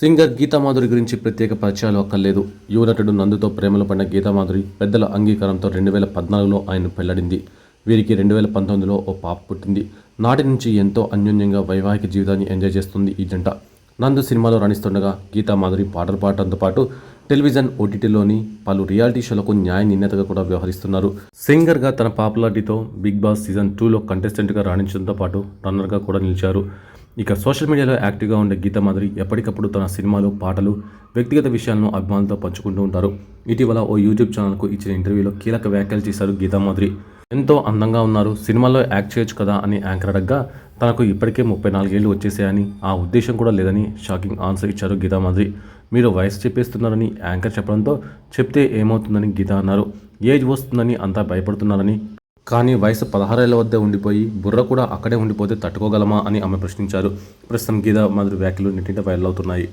Singer Geetha Madhuri గురించి ప్రత్యేక పరిచయాలు అక్కర్లేదు. యువ నటుడు నందుతో ప్రేమలో పడిన గీతామాధురి పెద్దల అంగీకారంతో రెండు వేల పద్నాలుగులో ఆయన పెళ్ళడింది. వీరికి రెండు వేల పంతొమ్మిదిలో ఓ పాప పుట్టింది. నాటి నుంచి ఎంతో అన్యోన్యంగా వైవాహిక జీవితాన్ని ఎంజాయ్ చేస్తుంది ఈ జంట. నందు సినిమాలో రాణిస్తుండగా గీతామాధురి పాటలు పాడటంతో పాటు టెలివిజన్ ఓటీటీలోని పలు రియాలిటీ షోలకు న్యాయ నిర్ణేతగా కూడా వ్యవహరిస్తున్నారు. సింగర్గా తన పాపులారిటీతో బిగ్ బాస్ సీజన్ టూలో కంటెస్టెంట్గా రాణించడంతో పాటు రన్నర్గా కూడా నిలిచారు. ఇక సోషల్ మీడియాలో యాక్టివ్గా ఉండే గీతామాధురి ఎప్పటికప్పుడు తన సినిమాలు పాటలు వ్యక్తిగత విషయాలను అభిమానులతో పంచుకుంటూ ఉంటారు. ఇటీవల ఓ యూట్యూబ్ ఛానల్కు ఇచ్చిన ఇంటర్వ్యూలో కీలక వ్యాఖ్యలు చేశారు గీతామాధురి ఎంతో అందంగా ఉన్నారు సినిమాల్లో యాక్ట్ చేయొచ్చు కదా అని యాంకర్ అడగ్గా తనకు ఇప్పటికే ముప్పై నాలుగేళ్ళు వచ్చేసాయని ఆ ఉద్దేశం కూడా లేదని షాకింగ్ ఆన్సర్ ఇచ్చారు గీతామాధురి మీరు వయసు చెప్పేస్తున్నారని యాంకర్ చెప్పడంతో చెప్తే ఏమవుతుందని గీత అన్నారు. ఏజ్ వస్తుందని అంతా భయపడుతున్నారని కానీ వయసు పదహారేళ్ళ వద్ద ఉండిపోయి బుర్ర కూడా అక్కడే ఉండిపోతే తట్టుకోగలమా అని ఆమె ప్రశ్నించారు. ప్రస్తుతం గీత మాదిరి వ్యాఖ్యలు నెట్టింట వైరల్ అవుతున్నాయి.